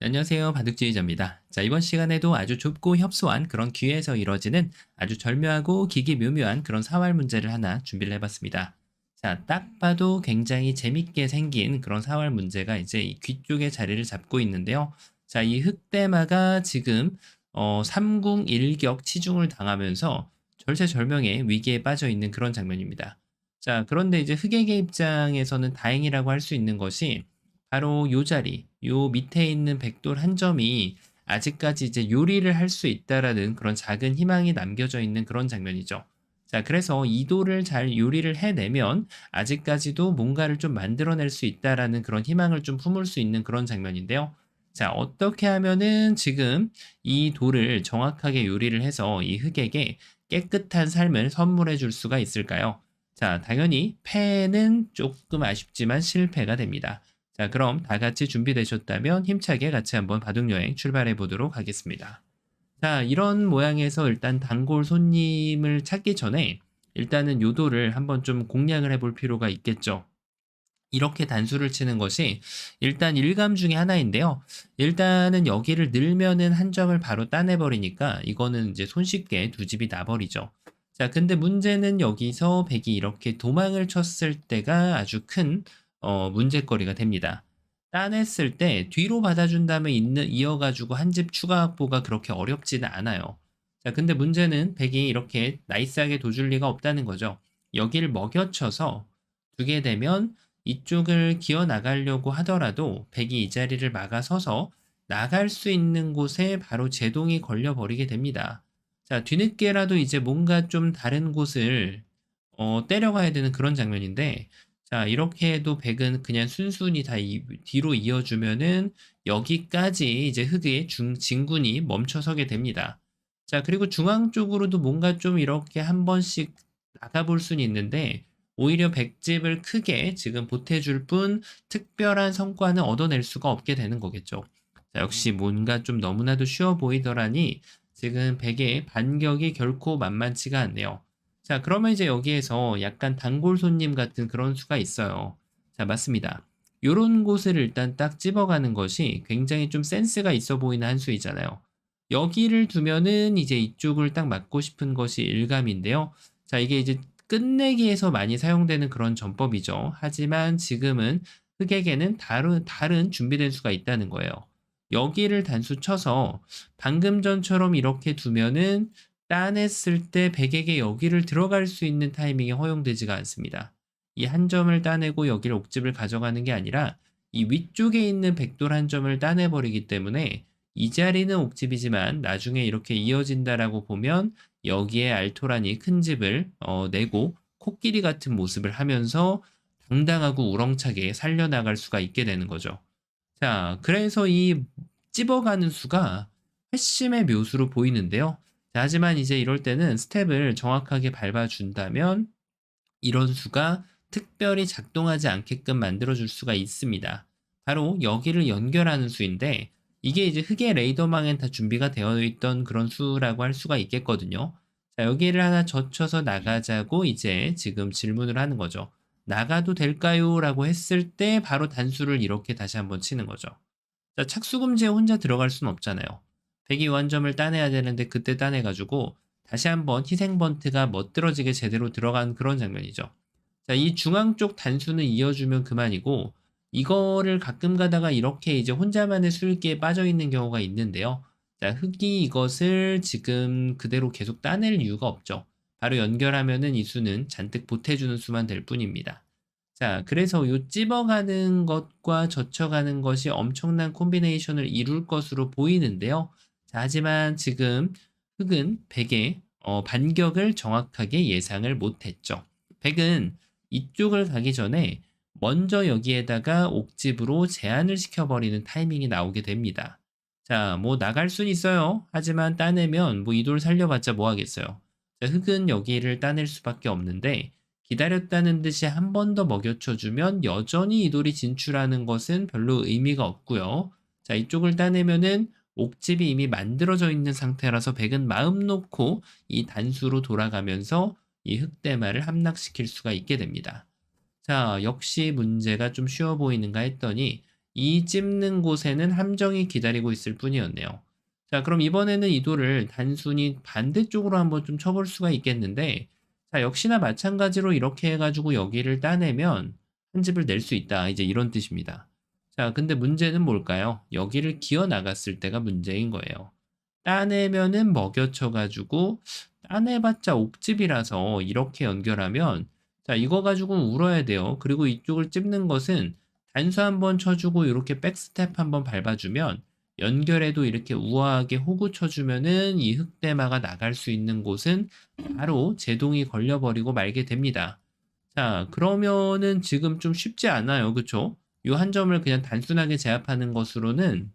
네, 안녕하세요. 바둑지휘자입니다. 자, 이번 시간에도 아주 좁고 협소한 그런 귀에서 이뤄지는 아주 절묘하고 기기 묘묘한 그런 사활 문제를 하나 준비를 해봤습니다. 자, 딱 봐도 굉장히 재밌게 생긴 그런 사활 문제가 이제 이 귀 쪽에 자리를 잡고 있는데요. 자, 이 흑대마가 지금 어, 삼궁 일격 치중을 당하면서 절체절명의 위기에 빠져 있는 그런 장면입니다. 자, 그런데 이제 흑에게 입장에서는 다행이라고 할 수 있는 것이 바로 요 자리, 요 밑에 있는 백돌 한 점이 아직까지 이제 요리를 할 수 있다라는 그런 작은 희망이 남겨져 있는 그런 장면이죠. 자, 그래서 이 돌을 잘 요리를 해내면 아직까지도 뭔가를 좀 만들어낼 수 있다라는 그런 희망을 좀 품을 수 있는 그런 장면인데요. 자, 어떻게 하면은 지금 이 돌을 정확하게 요리를 해서 이 흑에게 깨끗한 삶을 선물해 줄 수가 있을까요? 자, 당연히 패는 조금 아쉽지만 실패가 됩니다. 자, 그럼 다 같이 준비되셨다면 힘차게 같이 한번 바둑 여행 출발해 보도록 하겠습니다. 자, 이런 모양에서 일단 단골 손님을 찾기 전에 일단은 요도를 한번 좀 공략을 해볼 필요가 있겠죠. 이렇게 단수를 치는 것이 일단 일감 중에 하나인데요. 일단은 여기를 늘면은 한 점을 바로 따내버리니까 이거는 이제 손쉽게 두 집이 나버리죠. 자, 근데 문제는 여기서 백이 이렇게 도망을 쳤을 때가 아주 큰 어, 문제거리가 됩니다. 따냈을 때 뒤로 받아준 다음에 있는, 이어가지고 한 집 추가 확보가 그렇게 어렵지는 않아요. 자, 근데 문제는 백이 이렇게 나이스하게 도줄 리가 없다는 거죠. 여기를 먹여쳐서 두게 되면 이쪽을 기어 나가려고 하더라도 백이 이 자리를 막아서서 나갈 수 있는 곳에 바로 제동이 걸려버리게 됩니다. 자, 뒤늦게라도 이제 뭔가 좀 다른 곳을 어, 때려가야 되는 그런 장면인데 자, 이렇게 해도 백은 그냥 순순히 다 이, 뒤로 이어주면은 여기까지 이제 흑의 중, 진군이 멈춰서게 됩니다. 자, 그리고 중앙 쪽으로도 뭔가 좀 이렇게 한 번씩 나가볼 수는 있는데, 오히려 백집을 크게 지금 보태줄 뿐 특별한 성과는 얻어낼 수가 없게 되는 거겠죠. 자, 역시 뭔가 좀 너무나도 쉬워 보이더라니 지금 백의 반격이 결코 만만치가 않네요. 자, 그러면 이제 여기에서 약간 단골 손님 같은 그런 수가 있어요. 자, 맞습니다. 요런 곳을 일단 딱 집어가는 것이 굉장히 좀 센스가 있어 보이는 한 수이잖아요. 여기를 두면은 이제 이쪽을 딱 맞고 싶은 것이 일감인데요. 자, 이게 이제 끝내기에서 많이 사용되는 그런 전법이죠. 하지만 지금은 흑에게는 다른, 다른 준비된 수가 있다는 거예요. 여기를 단수 쳐서 방금 전처럼 이렇게 두면은 따냈을 때 백에게 여기를 들어갈 수 있는 타이밍이 허용되지가 않습니다. 이 한 점을 따내고 여기를 옥집을 가져가는 게 아니라 이 위쪽에 있는 백돌 한 점을 따내버리기 때문에 이 자리는 옥집이지만 나중에 이렇게 이어진다라고 보면 여기에 알토란이 큰 집을 어, 내고 코끼리 같은 모습을 하면서 당당하고 우렁차게 살려나갈 수가 있게 되는 거죠. 자, 그래서 이 찝어가는 수가 회심의 묘수로 보이는데요. 자, 하지만 이제 이럴 때는 스텝을 정확하게 밟아준다면 이런 수가 특별히 작동하지 않게끔 만들어줄 수가 있습니다. 바로 여기를 연결하는 수인데 이게 이제 흑의 레이더망엔 다 준비가 되어 있던 그런 수라고 할 수가 있겠거든요. 자, 여기를 하나 젖혀서 나가자고 이제 지금 질문을 하는 거죠. 나가도 될까요? 라고 했을 때 바로 단수를 이렇게 다시 한번 치는 거죠. 자, 착수금지에 혼자 들어갈 수는 없잖아요. 백이 원점을 따내야 되는데 그때 따내가지고 다시 한번 희생번트가 멋들어지게 제대로 들어간 그런 장면이죠. 자, 이 중앙 쪽 단수는 이어주면 그만이고 이거를 가끔 가다가 이렇게 이제 혼자만의 술기에 빠져 있는 경우가 있는데요. 자, 흑이 이것을 지금 그대로 계속 따낼 이유가 없죠. 바로 연결하면은 이 수는 잔뜩 보태주는 수만 될 뿐입니다. 자, 그래서 요 찝어가는 것과 젖혀가는 것이 엄청난 콤비네이션을 이룰 것으로 보이는데요. 자, 하지만 지금 흑은 백의 어, 반격을 정확하게 예상을 못했죠. 백은 이쪽을 가기 전에 먼저 여기에다가 옥집으로 제한을 시켜버리는 타이밍이 나오게 됩니다. 자, 뭐 나갈 순 있어요. 하지만 따내면 뭐 이 돌 살려봤자 뭐 하겠어요. 자, 흑은 여기를 따낼 수밖에 없는데 기다렸다는 듯이 한 번 더 먹여쳐주면 여전히 이 돌이 진출하는 것은 별로 의미가 없고요. 자, 이쪽을 따내면은 옥집이 이미 만들어져 있는 상태라서 백은 마음 놓고 이 단수로 돌아가면서 이 흑대마를 함락시킬 수가 있게 됩니다. 자, 역시 문제가 좀 쉬워 보이는가 했더니 이 찝는 곳에는 함정이 기다리고 있을 뿐이었네요. 자, 그럼 이번에는 이 돌을 단순히 반대쪽으로 한번 좀 쳐볼 수가 있겠는데, 자, 역시나 마찬가지로 이렇게 해가지고 여기를 따내면 한 집을 낼 수 있다. 이제 이런 뜻입니다. 자, 근데 문제는 뭘까요? 여기를 기어 나갔을 때가 문제인 거예요. 따내면은 먹여쳐가지고 따내봤자 옥집이라서 이렇게 연결하면 자, 이거 가지고 울어야 돼요. 그리고 이쪽을 찝는 것은 단수 한번 쳐주고 이렇게 백스텝 한번 밟아주면 연결해도 이렇게 우아하게 호구 쳐주면은 이 흑대마가 나갈 수 있는 곳은 바로 제동이 걸려버리고 말게 됩니다. 자, 그러면은 지금 좀 쉽지 않아요. 그쵸? 이 한 점을 그냥 단순하게 제압하는 것으로는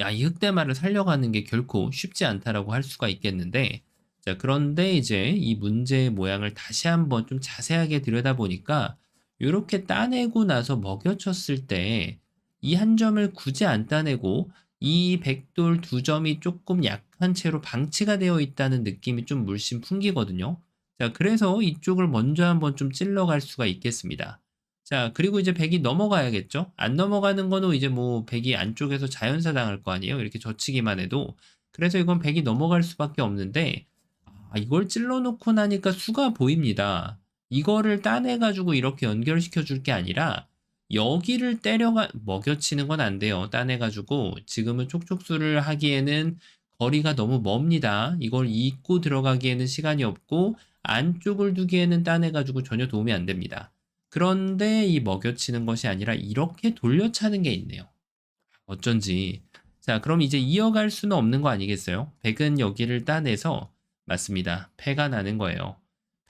야, 이 흑대마를 살려가는 게 결코 쉽지 않다라고 할 수가 있겠는데 자, 그런데 이제 이 문제의 모양을 다시 한번 좀 자세하게 들여다보니까 이렇게 따내고 나서 먹여쳤을 때 이 한 점을 굳이 안 따내고 이 백돌 두 점이 조금 약한 채로 방치가 되어 있다는 느낌이 좀 물씬 풍기거든요. 자, 그래서 이쪽을 먼저 한번 좀 찔러갈 수가 있겠습니다. 자, 그리고 이제 백이 넘어가야겠죠? 안 넘어가는 거는 이제 뭐 백이 안쪽에서 자연사 당할 거 아니에요? 이렇게 젖히기만 해도. 그래서 이건 백이 넘어갈 수밖에 없는데, 아, 이걸 찔러놓고 나니까 수가 보입니다. 이거를 따내가지고 이렇게 연결시켜 줄 게 아니라, 여기를 때려가, 먹여치는 건 안 돼요. 따내가지고, 지금은 촉촉수를 하기에는 거리가 너무 멉니다. 이걸 잇고 들어가기에는 시간이 없고, 안쪽을 두기에는 따내가지고 전혀 도움이 안 됩니다. 그런데 이 먹여치는 것이 아니라 이렇게 돌려차는 게 있네요. 어쩐지. 자, 그럼 이제 이어갈 수는 없는 거 아니겠어요? 백은 여기를 따내서 맞습니다. 패가 나는 거예요.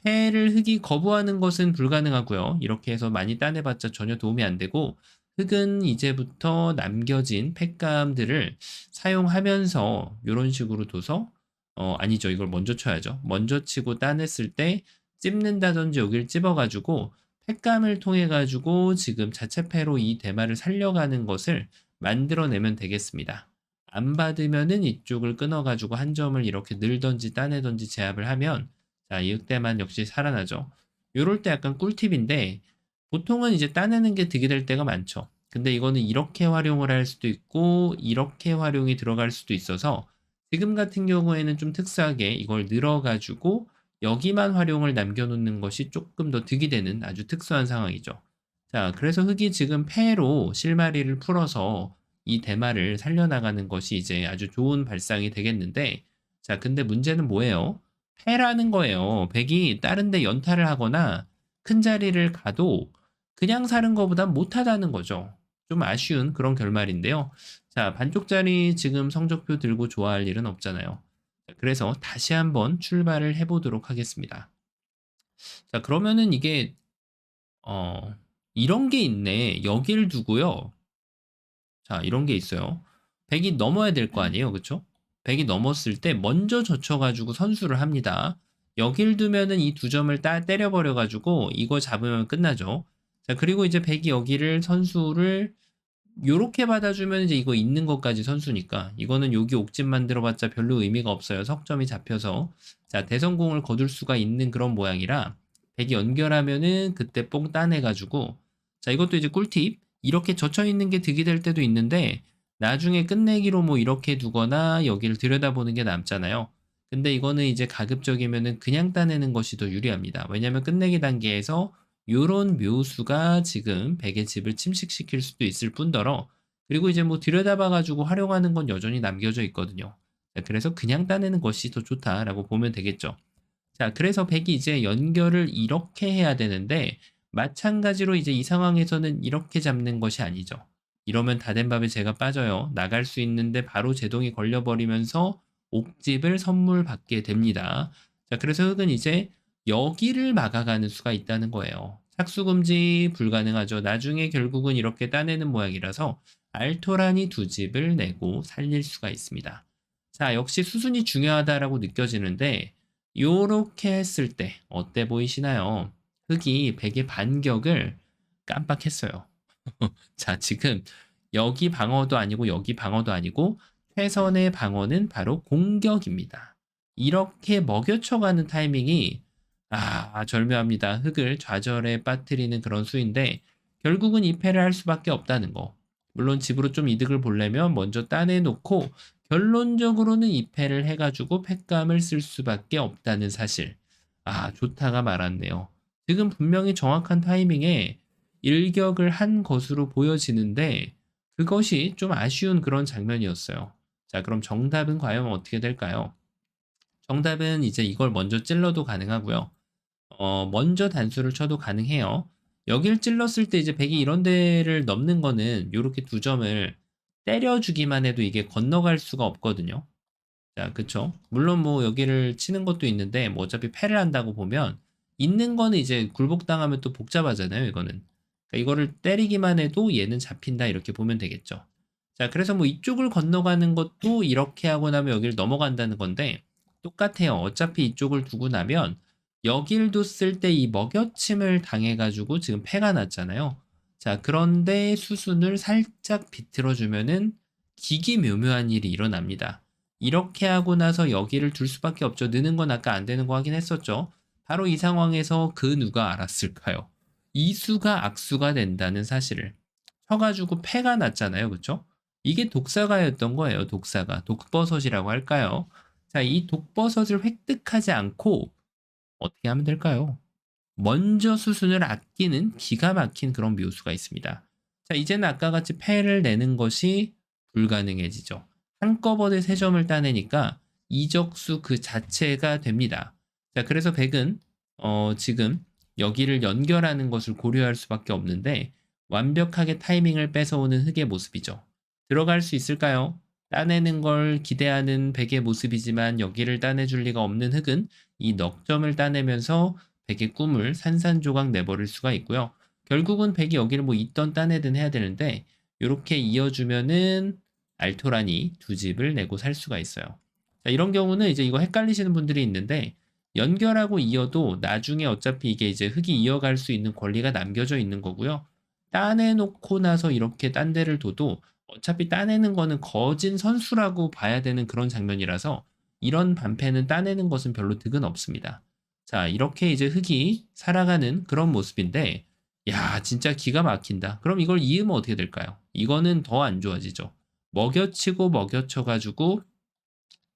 패를 흙이 거부하는 것은 불가능하고요. 이렇게 해서 많이 따내봤자 전혀 도움이 안 되고 흙은 이제부터 남겨진 팩감들을 사용하면서 이런 식으로 둬서 어 아니죠. 이걸 먼저 쳐야죠. 먼저 치고 따냈을 때 찝는다든지 여기를 찝어가지고 팩감을 통해 가지고 지금 자체 패로 이 대마를 살려가는 것을 만들어내면 되겠습니다. 안 받으면은 이쪽을 끊어가지고 한 점을 이렇게 늘던지 따내던지 제압을 하면 자, 이윽대만 역시 살아나죠. 요럴 때 약간 꿀팁인데 보통은 이제 따내는 게 득이 될 때가 많죠. 근데 이거는 이렇게 활용을 할 수도 있고 이렇게 활용이 들어갈 수도 있어서 지금 같은 경우에는 좀 특수하게 이걸 늘어가지고 여기만 활용을 남겨놓는 것이 조금 더 득이 되는 아주 특수한 상황이죠. 자, 그래서 흙이 지금 패로 실마리를 풀어서 이 대마를 살려나가는 것이 이제 아주 좋은 발상이 되겠는데, 자, 근데 문제는 뭐예요? 패라는 거예요. 백이 다른 데 연타를 하거나 큰 자리를 가도 그냥 사는 것보다 못하다는 거죠. 좀 아쉬운 그런 결말인데요. 자, 반쪽짜리 지금 성적표 들고 좋아할 일은 없잖아요. 그래서 다시 한번 출발을 해보도록 하겠습니다. 자, 그러면은 이게, 어, 이런 게 있네. 여기를 두고요. 자, 이런 게 있어요. 100이 넘어야 될 거 아니에요. 그쵸? 100이 넘었을 때 먼저 젖혀가지고 선수를 합니다. 여길 두면은 이 두 점을 따, 때려버려가지고 이거 잡으면 끝나죠. 자, 그리고 이제 100이 여기를 선수를 요렇게 받아주면 이제 이거 있는 것까지 선수니까 이거는 여기 옥집 만들어봤자 별로 의미가 없어요. 석점이 잡혀서 자 대성공을 거둘 수가 있는 그런 모양이라 100이 연결하면은 그때 뽕 따내가지고 자 이것도 이제 꿀팁 이렇게 젖혀있는 게 득이 될 때도 있는데 나중에 끝내기로 뭐 이렇게 두거나 여기를 들여다보는 게 남잖아요. 근데 이거는 이제 가급적이면은 그냥 따내는 것이 더 유리합니다. 왜냐면 끝내기 단계에서 요런 묘수가 지금 백의 집을 침식시킬 수도 있을 뿐더러 그리고 이제 뭐 들여다봐가지고 활용하는 건 여전히 남겨져 있거든요. 자, 그래서 그냥 따내는 것이 더 좋다라고 보면 되겠죠. 자, 그래서 백이 이제 연결을 이렇게 해야 되는데 마찬가지로 이제 이 상황에서는 이렇게 잡는 것이 아니죠. 이러면 다 된 밥에 제가 빠져요. 나갈 수 있는데 바로 제동이 걸려버리면서 옥집을 선물 받게 됩니다. 자, 그래서 흙은 이제 여기를 막아가는 수가 있다는 거예요. 착수금지 불가능하죠. 나중에 결국은 이렇게 따내는 모양이라서 알토란이 두 집을 내고 살릴 수가 있습니다. 자, 역시 수순이 중요하다라고 느껴지는데 요렇게 했을 때 어때 보이시나요? 흙이 백의 반격을 깜빡했어요. 자, 지금 여기 방어도 아니고 여기 방어도 아니고 최선의 방어는 바로 공격입니다. 이렇게 먹여쳐가는 타이밍이 아, 절묘합니다. 흙을 좌절에 빠뜨리는 그런 수인데 결국은 입패를 할 수밖에 없다는 거. 물론 집으로 좀 이득을 보려면 먼저 따내놓고 결론적으로는 입회를 해가지고 팩감을 쓸 수밖에 없다는 사실. 아, 좋다가 말았네요. 지금 분명히 정확한 타이밍에 일격을 한 것으로 보여지는데 그것이 좀 아쉬운 그런 장면이었어요. 자, 그럼 정답은 과연 어떻게 될까요? 정답은 이제 이걸 먼저 찔러도 가능하고요. 어, 먼저 단수를 쳐도 가능해요. 여길 찔렀을 때 이제 100이 이런 데를 넘는 거는 이렇게 두 점을 때려주기만 해도 이게 건너갈 수가 없거든요. 자, 그쵸? 물론 뭐 여기를 치는 것도 있는데 뭐 어차피 패를 한다고 보면 있는 거는 이제 굴복당하면 또 복잡하잖아요, 이거는. 그러니까 이거를 때리기만 해도 얘는 잡힌다 이렇게 보면 되겠죠. 자, 그래서 뭐 이쪽을 건너가는 것도 이렇게 하고 나면 여기를 넘어간다는 건데 똑같아요. 어차피 이쪽을 두고 나면 여길 뒀을 때이 먹여침을 당해가지고 지금 패가 났잖아요. 자, 그런데 수순을 살짝 비틀어주면은 기기 묘묘한 일이 일어납니다. 이렇게 하고 나서 여기를 둘 수밖에 없죠. 느는 건 아까 안 되는 거 하긴 했었죠. 바로 이 상황에서 그 누가 알았을까요? 이수가 악수가 된다는 사실을 쳐가지고 패가 났잖아요. 그쵸? 이게 독사가였던 거예요. 독사가. 독버섯이라고 할까요? 자, 이 독버섯을 획득하지 않고 어떻게 하면 될까요? 먼저 수순을 아끼는 기가 막힌 그런 묘수가 있습니다. 자, 이제는 아까 같이 패를 내는 것이 불가능해지죠. 한꺼번에 세 점을 따내니까 이적수 그 자체가 됩니다. 자, 그래서 백은 어, 지금 여기를 연결하는 것을 고려할 수밖에 없는데 완벽하게 타이밍을 뺏어오는 흑의 모습이죠. 들어갈 수 있을까요? 따내는 걸 기대하는 백의 모습이지만 여기를 따내줄 리가 없는 흑은 이 넉점을 따내면서 백의 꿈을 산산조각 내버릴 수가 있고요. 결국은 백이 여기를 뭐 있던 따내든 해야 되는데 이렇게 이어주면은 알토란이 두 집을 내고 살 수가 있어요. 자, 이런 경우는 이제 이거 헷갈리시는 분들이 있는데 연결하고 이어도 나중에 어차피 이게 이제 흙이 이어갈 수 있는 권리가 남겨져 있는 거고요. 따내놓고 나서 이렇게 딴 데를 둬도 어차피 따내는 거는 거진 선수라고 봐야 되는 그런 장면이라서 이런 반패는 따내는 것은 별로 득은 없습니다. 자, 이렇게 이제 흙이 살아가는 그런 모습인데, 야, 진짜 기가 막힌다. 그럼 이걸 이으면 어떻게 될까요? 이거는 더 안 좋아지죠. 먹여치고 먹여쳐가지고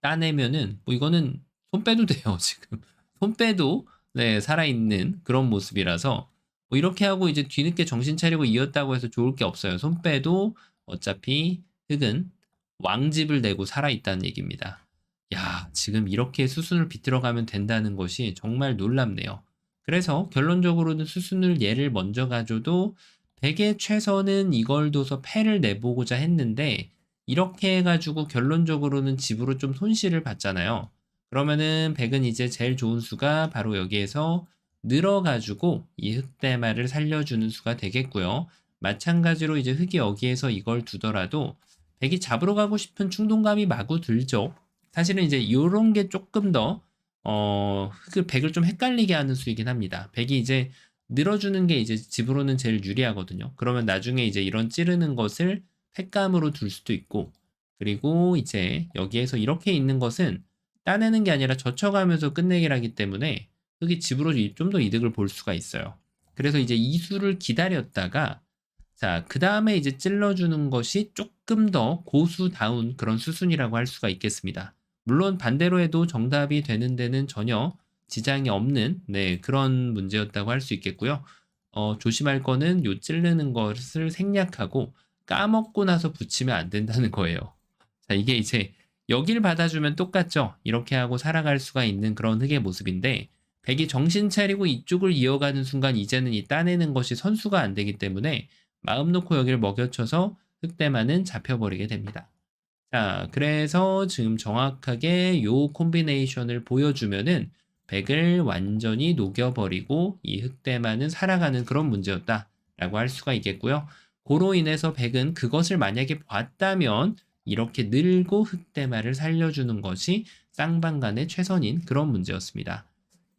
따내면은, 뭐 이거는 손 빼도 돼요, 지금. 손 빼도, 네, 살아있는 그런 모습이라서, 뭐 이렇게 하고 이제 뒤늦게 정신 차리고 이었다고 해서 좋을 게 없어요. 손 빼도 어차피 흙은 왕집을 내고 살아있다는 얘기입니다. 야, 지금 이렇게 수순을 비틀어가면 된다는 것이 정말 놀랍네요. 그래서 결론적으로는 수순을 얘를 먼저 가져도 100의 최선은 이걸 둬서 패를 내보고자 했는데 이렇게 해가지고 결론적으로는 집으로 좀 손실을 봤잖아요. 그러면은 100은 이제 제일 좋은 수가 바로 여기에서 늘어가지고 이 흑대마를 살려주는 수가 되겠고요. 마찬가지로 이제 흑이 여기에서 이걸 두더라도 100이 잡으러 가고 싶은 충동감이 마구 들죠. 사실은 이제 이런 게 조금 더 어, 흑을 100을 좀 헷갈리게 하는 수이긴 합니다. 100이 이제 늘어주는 게 이제 집으로는 제일 유리하거든요. 그러면 나중에 이제 이런 찌르는 것을 팩감으로 둘 수도 있고 그리고 이제 여기에서 이렇게 있는 것은 따내는 게 아니라 젖혀가면서 끝내기를 하기 때문에 흑이 집으로 좀 더 이득을 볼 수가 있어요. 그래서 이제 이 수를 기다렸다가 자, 그 다음에 이제 찔러주는 것이 조금 더 고수다운 그런 수순이라고 할 수가 있겠습니다. 물론 반대로 해도 정답이 되는 데는 전혀 지장이 없는 네, 그런 문제였다고 할 수 있겠고요. 어, 조심할 거는 요 찌르는 것을 생략하고 까먹고 나서 붙이면 안 된다는 거예요. 자, 이게 이제 여길 받아주면 똑같죠. 이렇게 하고 살아갈 수가 있는 그런 흙의 모습인데 백이 정신 차리고 이쪽을 이어가는 순간 이제는 이 따내는 것이 선수가 안 되기 때문에 마음 놓고 여기를 먹여쳐서 흑대만은 잡혀버리게 됩니다. 자, 그래서 지금 정확하게 요 콤비네이션을 보여주면은 100을 완전히 녹여버리고 이 흑대만은 살아가는 그런 문제였다 라고 할 수가 있겠고요. 고로 인해서 100은 그것을 만약에 봤다면 이렇게 늘고 흑대마를 살려주는 것이 쌍방간의 최선인 그런 문제였습니다.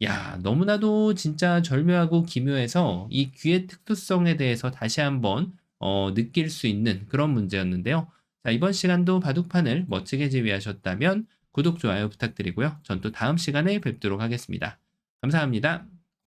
야, 너무나도 진짜 절묘하고 기묘해서 이 귀의 특수성에 대해서 다시 한번 어, 느낄 수 있는 그런 문제였는데요. 자, 이번 시간도 바둑판을 멋지게 제위하셨다면 구독, 좋아요 부탁드리고요. 전 또 다음 시간에 뵙도록 하겠습니다. 감사합니다.